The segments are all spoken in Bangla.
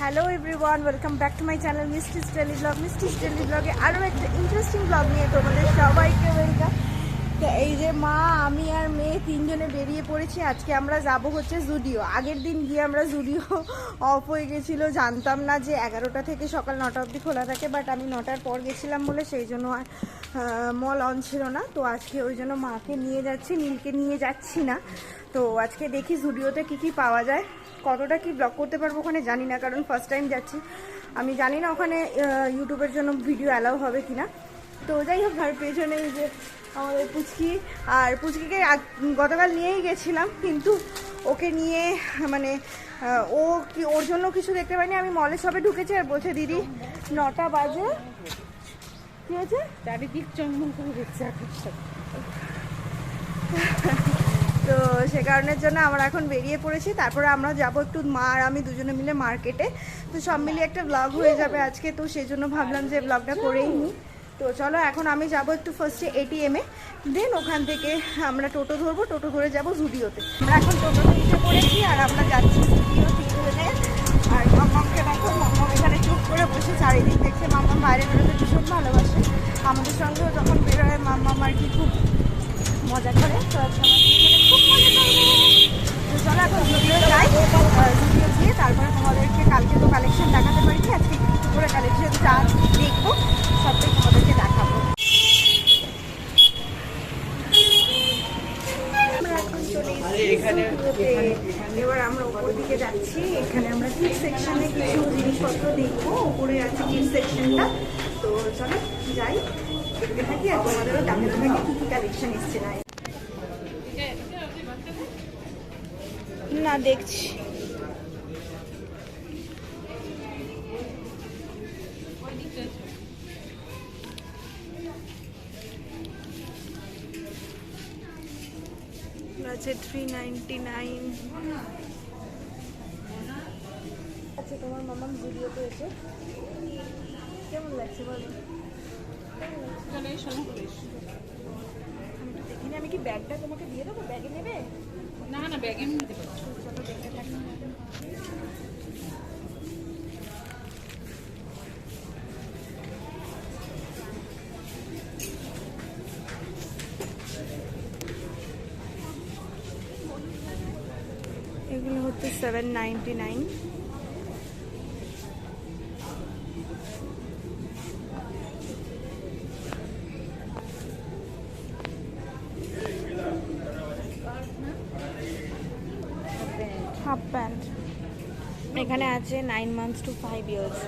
Hello everyone welcome back to my channel Misti's daily blog Misti's daily ব্লগে আরও একটা ইন্টারেস্টিং ব্লগ নিয়ে তোমাদের সবাইকে ওয়েলকাম তো এই যে মা, আমি আর মেয়ে তিনজনে বেরিয়ে পড়েছি, আজকে আমরা যাব হচ্ছে জুডিও আগের দিন গিয়ে আমরা জুডিও অফ হয়ে গেছিল, জানতাম না যে এগারোটা থেকে সকাল নটা অবধি খোলা থাকে বাট আমি নটার পর গেছিলাম বলে সেই জন্য আর মল অন ছিল না। তো আজকে ওই জন্য মাকে নিয়ে যাচ্ছি, নীলকে নিয়ে যাচ্ছি না। তো আজকে দেখি জুডিওতে কি কি পাওয়া যায়। কতটা কি ব্লগ করতে পারব ওখানে জানি না কারণ ফার্স্ট টাইম যাচ্ছি। আমি জানি না ওখানে ইউটিউবের জন্য ভিডিও অ্যালাউ হবে কি না তো যাই হোক আর পেছনে এই যে আমাদের পুচকি আর পুচকিকে গতকাল নিয়েই গেছিলাম কিন্তু ওকে নিয়ে মানে ও কি ওর জন্য কিছু দেখতে পাইনি। আমি মলে সবে ঢুকেছি আর বলছে দিদি নটা বাজে। কি হয়েছে? চারিদিক চমক করে দেখছে তো সে কারণের জন্য আমরা এখন বেরিয়ে পড়েছি। তারপরে আমরা যাব একটু মা আর আমি দুজনে মিলে মার্কেটে। তো সব মিলিয়ে একটা ব্লগ হয়ে যাবে আজকে। তো সেই জন্য ভাবলাম যে ব্লগটা করেই নিই। তো চলো, এখন আমি যাব একটু ফার্স্টে এটিএমে দেন ওখান থেকে আমরা টোটো ধরবো। টোটো ধরে যাব জুডিওতে আমরা এখন টোটোতে উঠে পড়েছি আর আমরা যাচ্ছি আর মাম্মাকে দেখো, মাম্মাম এখানে চুপ করে বসে চারিদিক দেখছে। মাম্মাম বাইরে বেরোতে ভীষণ ভালোবাসে। আমাদের সঙ্গেও যখন বেরোয়, মাম্মাম আর কি খুব মজা করে। তো চলো এখন জুডিও যাই জুডিও গিয়ে তারপরে তোমাদেরকে কালকে তো কালেকশন দেখাতে পারিনি আজকে একটু করে কালেকশন যা দেখব সবটাই তোমাদেরকে দেখাবো। এবার আমরা উপর দিকে যাচ্ছি এখানে আমরা কিড সেকশনে কিছু জিনিসপত্র দেখব উপরে আছে কিড সেকশনটা তো চলো, যাই দেখতে থাকি আর তোমাদেরও দেখাতে থাকি কি কি কালেকশন এসছে না না দেখছি। আছে থ্রি নাইনটি নাইন আচ্ছা তোমার মামাম ভিডিওতে এসে। কেমন লাগছে বলো? আমি তো দেখিনি। আমি কি ব্যাগটা তোমাকে দিয়ে দেবো? ব্যাগে নেবে? না না ব্যাগে নিতে পারছি এগুলো হচ্ছে seven ninety nine half pant এখানে আছে nine months two five years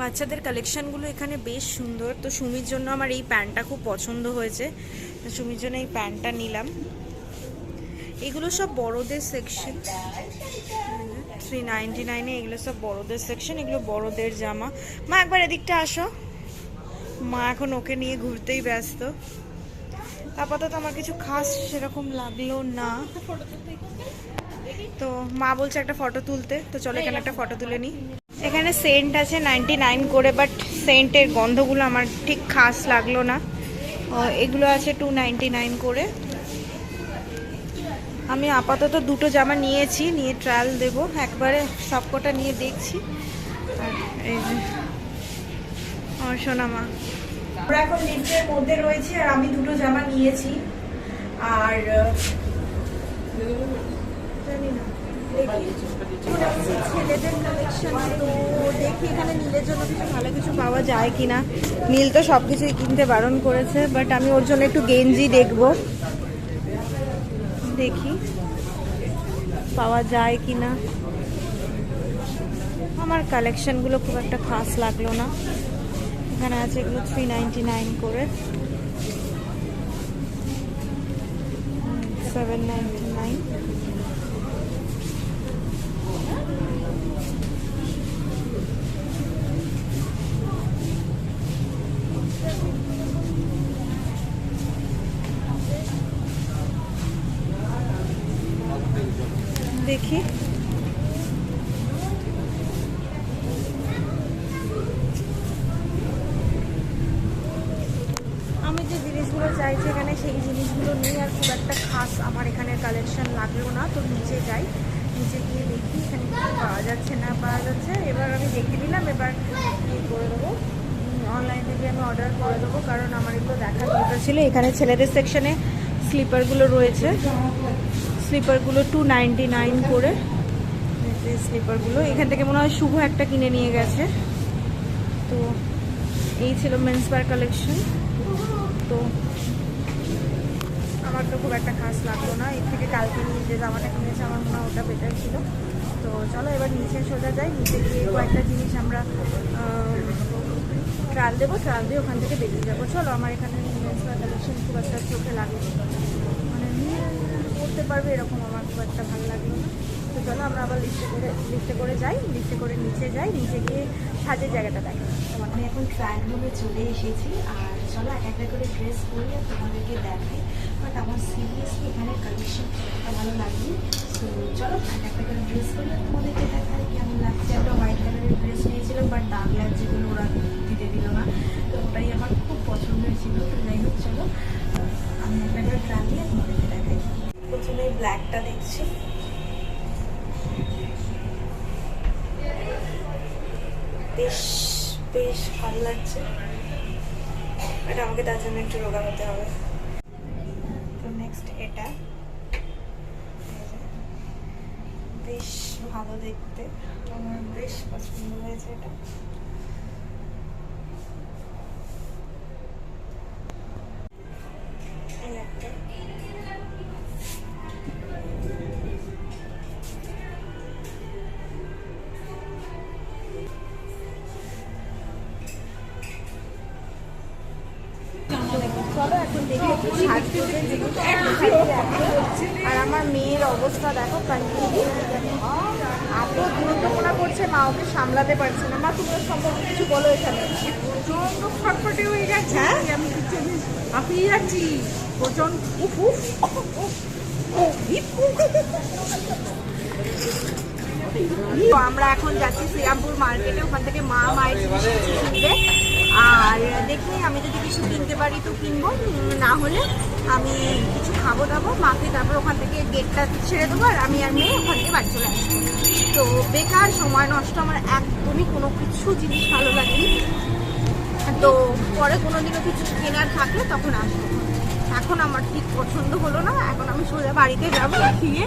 বাচ্চাদের কালেকশানগুলো এখানে বেশ সুন্দর। তো সুমির জন্য আমার এই প্যান্টটা খুব পছন্দ হয়েছে। তো সুমির জন্য এই প্যান্টটা নিলাম। এগুলো সব বড়দের সেকশন থ্রি নাইনটি নাইনে এগুলো সব বড়দের সেকশন এগুলো বড়দের জামা। মা, একবার এদিকটা আসো। মা এখন ওকে নিয়ে ঘুরতেই ব্যস্ত। আপাতত আমার কিছু খাস সেরকম লাগল না। তো মা বলছে একটা ফটো তুলতে, তো চলো এখানে একটা ফটো তুলে নিই। এখানে সেন্ট আছে নাইনটি নাইন করে বাট সেন্টের গন্ধগুলো আমার ঠিক খাস লাগল না। এগুলো আছে টু নাইনটি নাইন করে। আমি আপাতত দুটো জামা নিয়েছি, নিয়ে ট্রায়াল দেবো। একবারে সবকটা নিয়ে দেখছি। আর এই যে, আমার সোনা মা এখন লিফটের মধ্যে রয়েছি আর আমি দুটো জামা নিয়েছি। আর জানি না, তো দেখি জন্য ভালো কিছু পাওয়া যায় নীল তো সব কিছুই কিনতে বারণ করেছে বাট আমি ওর জন্য একটু গেঞ্জি দেখব। দেখি পাওয়া যায় কিনা। আমার কালেকশনগুলো খুব একটা খাস লাগল না। এখানে আছে এগুলো থ্রি করে। সেভেন নাইনটি নাইন দেখি আমি যে জিনিসগুলো চাইছি এখানে সেই জিনিসগুলো নেই আর খুব একটা খাস আমার এখানের কালেকশন লাগল না, তো নিচে যাই। নিচে গিয়ে দেখি এখানে পাওয়া যাচ্ছে না পাওয়া যাচ্ছে। এবার আমি দেখে নিলাম, এবার কি করে দেবো। অনলাইন থেকে আমি অর্ডার করে দেবো, কারণ আমার এগুলো দেখার দরকার ছিল। এখানে ছেলেদের সেকশনে স্লিপারগুলো রয়েছে। স্লিপারগুলো টু নাইনটি নাইন করে স্লিপারগুলো এখান থেকে মনে হয় শুভ একটা কিনে নিয়ে গেছে। তো এই ছিল মেন্স বার কালেকশন তো একটা খাস লাগল না। এর থেকে কালকে নিয়ে যে জামাটা কিনেছে, আমার মনে হয় ওটা বেটার ছিল। তো চলো এবার নিচে সোজা যাই। নিচে গিয়ে কয়েকটা জিনিস আমরা ট্রায়াল দেবো। ট্রায়াল দিয়ে ওখান থেকে বেরিয়ে যাব। চলো আমার এখানে কালেকশন খুব একটা চোখে লাগে মানে নিয়ে করতে পারবে এরকম আমার খুব একটা ভালো লাগল না। তো চলো আমরা আবার লিফটে করে লিফটে করে যাই। লিফটে করে নিচে যাই। নিচে গিয়ে সাজের জায়গাটা দেখো। আমি এখন ট্রায়াল রুমে চলে এসেছি। আর চলো এক একটা করে ড্রেস পরি আর তোমাদেরকে দেখাই। বাট আমার সিরিয়াসলি এখানে কালেকশন ভালো লাগবে তো চলো এক একটা ড্রেস আর তোমাদেরকে দেখাই কেমন লাগছে একটা হোয়াইট কালারের ড্রেস নিয়েছিলাম বাট দাগ লাগছে বলে ওরা দিতে দিল না। তো ওটাই আমার খুব পছন্দের ছিল তো যাই হোক, চলো, আমি একটা করে ট্রায়াল দিয়ে তোমাদেরকে দেখাই। প্রথমে ব্ল্যাকটা দেখছি। বেশ বেশ ভালো লাগছে। এটা আমাকে তার জন্য একটু রোগা হতে হবে। এটা। বেশ ভালো দেখতে। আমার বেশ পছন্দ হয়েছে এটা। আর আমার মেয়ের অবস্থা দেখো কন্টিনিউ এত গুরুত্বপূর্ণ করছে মা ওকে সামলাতে পারছে না। মা তুমি ওর সম্পর্কে কিছু বলো এখানে। প্রচণ্ড ফটফটে হয়ে গেছে। হ্যাঁ? আমি হাঁপিয়ে যাচ্ছি প্রচণ্ড উফ উফ আমরা এখন যাচ্ছি শ্রীরামপুর মার্কেটে। ওখান থেকে মা মায়ের জিনিস কিছু দেখি আমি যদি কিছু কিনতে পারি তো কিনবো। না হলে আমি কিছু খাব দাবো। মাকে তারপর ওখান থেকে গেটটা ছেড়ে দেবো আর আমি আর মেয়ে ওখান থেকে বাড়ি চলে আসব। তো বেকার, সময় নষ্ট, আমার একদমই কোনো কিছু জিনিস ভালো লাগেনি। তো পরে কোনো দিনও কিছু কেনার থাকলে তখন আসব। এখন আমার ঠিক পছন্দ হলো না। এখন আমি সোজা বাড়িতে যাব, গিয়ে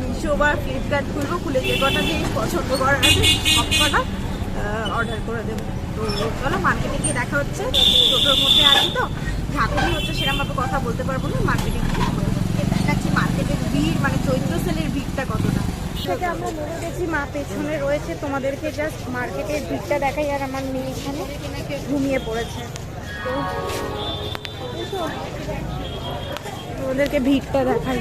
মিশো বা ফ্লিপকার্ট খুলবো, খুলে যে কটা জিনিস পছন্দ করার আছে, সব কটা অর্ডার করে দেবো। তো চলো মার্কেটে গিয়ে দেখা হচ্ছে। টোটোর মধ্যে আছি তো। ঝাঁকুনি হচ্ছে সেরকমভাবে কথা বলতে পারব না। মার্কেটে গিয়ে। দেখাচ্ছি মার্কেটের ভিড় মানে চৈত্র সেলের ভিড়টা কতটা? থেকে আমরা নেমে গেছি মা পেছনে রয়েছে। তোমাদেরকে জাস্ট মার্কেটের ভিড়টা দেখাই আর আমার মেয়ে এখানে ঘুমিয়ে পড়েছে। তো তোমাদেরকে ভিড়টা দেখাই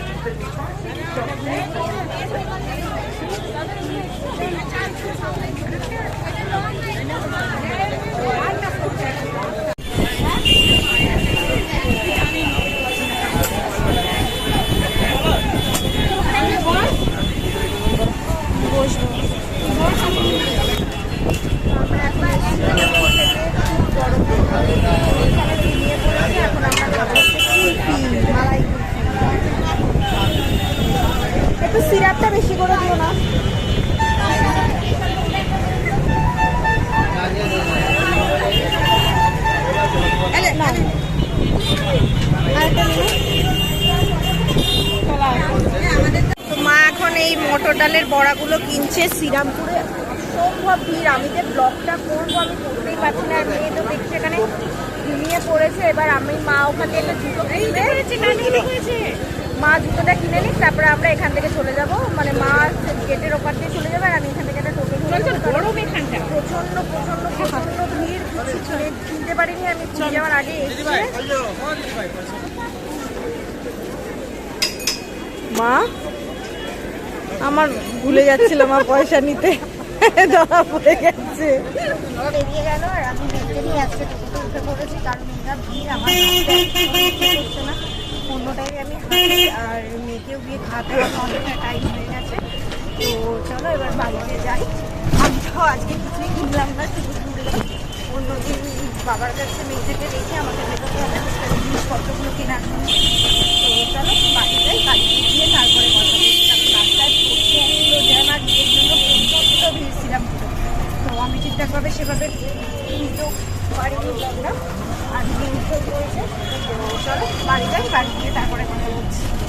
বসবো আমরা এখন এসেছি এয়ারপোর্ট থেকে খুব গরম এখানে ঘুমিয়ে পড়েছি এখন আমরা খাব হচ্ছে কুলফি মালাই কুলফি একটু সিরাপটা বেশি করে দিও না। মা এখন এই মটর ডালের বড়াগুলো কিনছে শ্রীরামপুরে অসম্ভব ভিড়। আমি যে ব্লগটা করব, আমি করতেই পারছি না মেয়ে তো দেখছি এখানে ঘুমিয়ে পড়েছে। এবার আমি মা ওখান থেকে একটা জুতো কিনবে মা জুতোটা কিনে নিক তারপরে আমরা এখান থেকে চলে যাব। মানে মা গেটের ওপার দিয়ে চলে যাবে আর আমি এখান থেকে একটা টোটো প্রচণ্ড প্রচণ্ড প্রচণ্ড ভিড় কিনতে পারিনি আমি যাওয়ার আগে এসে মা আমার ভুলে যাচ্ছিল আমার পয়সা নিতে। ধরা পড়ে গেছে। বেরিয়ে গেল আর আমি নিয়ে আজকে টোটোতে উঠে কারণ মেয়েরা ভিড় আমার না অন্যটাই আমি হাঁটি আর মেয়েকেও গিয়ে খাওয়াতে অনেকটা টাইম হয়ে গেছে তো চলো এবার বাড়িতে যাই আমি তো আজকে কিছুই কিনলাম না শুধু ঘুরলাম অন্যদিন বাবার কাছে মেয়েটাকে রেখে আমাকে বেরোতে হবে জিনিসপত্রগুলো কেনার জন্য